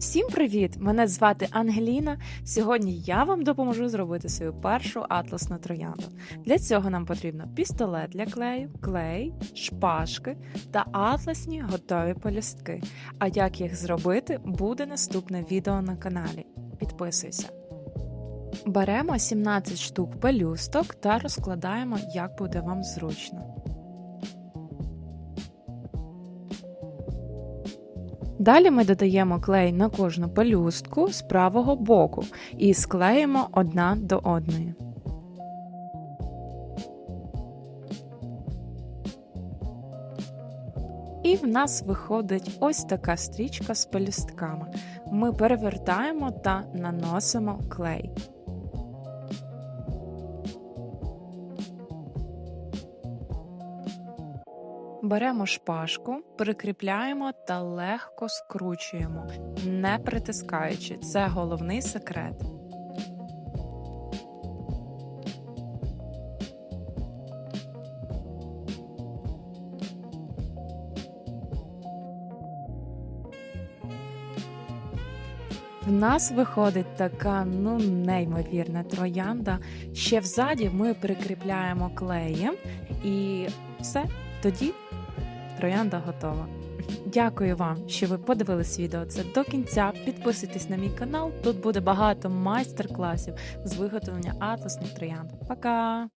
Всім привіт! Мене звати Ангеліна. Сьогодні я вам допоможу зробити свою першу атласну троянду. Для цього нам потрібно пістолет для клею, клей, шпажки та атласні готові полюстки. А як їх зробити, буде наступне відео на каналі. Підписуйся. Беремо 17 штук пелюсток та розкладаємо, як буде вам зручно. Далі ми додаємо клей на кожну пелюстку з правого боку і склеїмо одна до одної. І в нас виходить ось така стрічка з пелюстками. Ми перевертаємо та наносимо клей. Беремо шпажку, прикріпляємо та легко скручуємо, не притискаючи. Це головний секрет. В нас виходить така ну неймовірна троянда. Ще взаді ми прикріпляємо клеєм і все, тоді троянда готова. Дякую вам, що ви подивились відео це до кінця. Підписуйтесь на мій канал. Тут буде багато майстер-класів з виготовлення атласних троянд. Пока!